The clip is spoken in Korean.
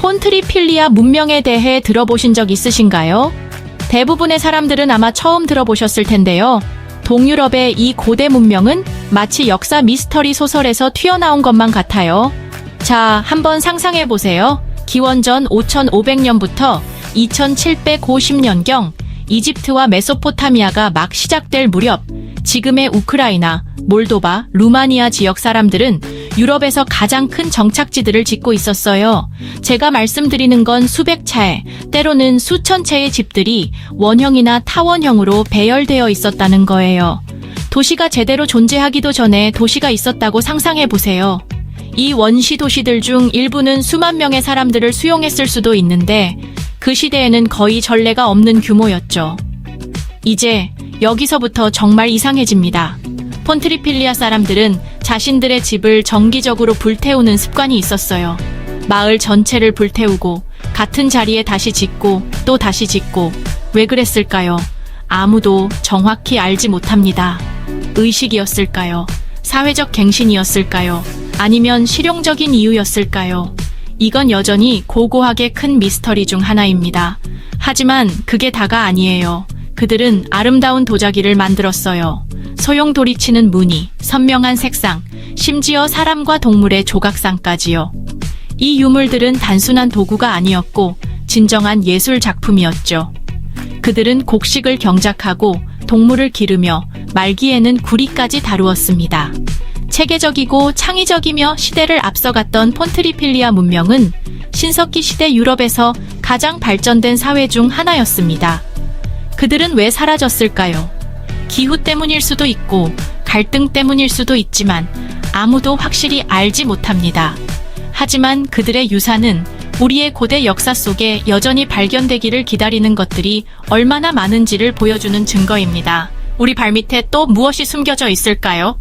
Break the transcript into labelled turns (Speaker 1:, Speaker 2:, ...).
Speaker 1: 폰트리필리아 문명에 대해 들어보신 적 있으신가요? 대부분의 사람들은 아마 처음 들어보셨을 텐데요. 동유럽의 이 고대 문명은 마치 역사 미스터리 소설에서 튀어나온 것만 같아요. 자, 한번 상상해 보세요. 기원전 5500년부터 2750년경 이집트와 메소포타미아가 막 시작될 무렵 지금의 우크라이나, 몰도바, 루마니아 지역 사람들은 유럽에서 가장 큰 정착지들을 짓고 있었어요. 제가 말씀드리는 건 수백 차례, 때로는 수천 채의 집들이 원형이나 타원형으로 배열되어 있었다는 거예요. 도시가 제대로 존재하기도 전에 도시가 있었다고 상상해 보세요. 이 원시 도시들 중 일부는 수만 명의 사람들을 수용했을 수도 있는데 그 시대에는 거의 전례가 없는 규모였죠. 이제 여기서부터 정말 이상해집니다. 폰트리필리아 사람들은 자신들의 집을 정기적으로 불태우는 습관이 있었어요. 마을 전체를 불태우고 같은 자리에 다시 짓고 또 다시 짓고 왜 그랬을까요? 아무도 정확히 알지 못합니다. 의식이었을까요? 사회적 갱신이었을까요? 아니면 실용적인 이유였을까요? 이건 여전히 고고하게 큰 미스터리 중 하나입니다. 하지만 그게 다가 아니에요. 그들은 아름다운 도자기를 만들었어요. 소용 돌이치는 무늬, 선명한 색상, 심지어 사람과 동물의 조각상까지요. 이 유물들은 단순한 도구가 아니었고 진정한 예술 작품이었죠. 그들은 곡식을 경작하고 동물을 기르며 말기에는 구리까지 다루었습니다. 체계적이고 창의적이며 시대를 앞서갔던 폰트리필리아 문명은 신석기 시대 유럽에서 가장 발전된 사회 중 하나였습니다. 그들은 왜 사라졌을까요? 기후 때문일 수도 있고 갈등 때문일 수도 있지만 아무도 확실히 알지 못합니다. 하지만 그들의 유산은 우리의 고대 역사 속에 여전히 발견되기를 기다리는 것들이 얼마나 많은지를 보여주는 증거입니다. 우리 발밑에 또 무엇이 숨겨져 있을까요?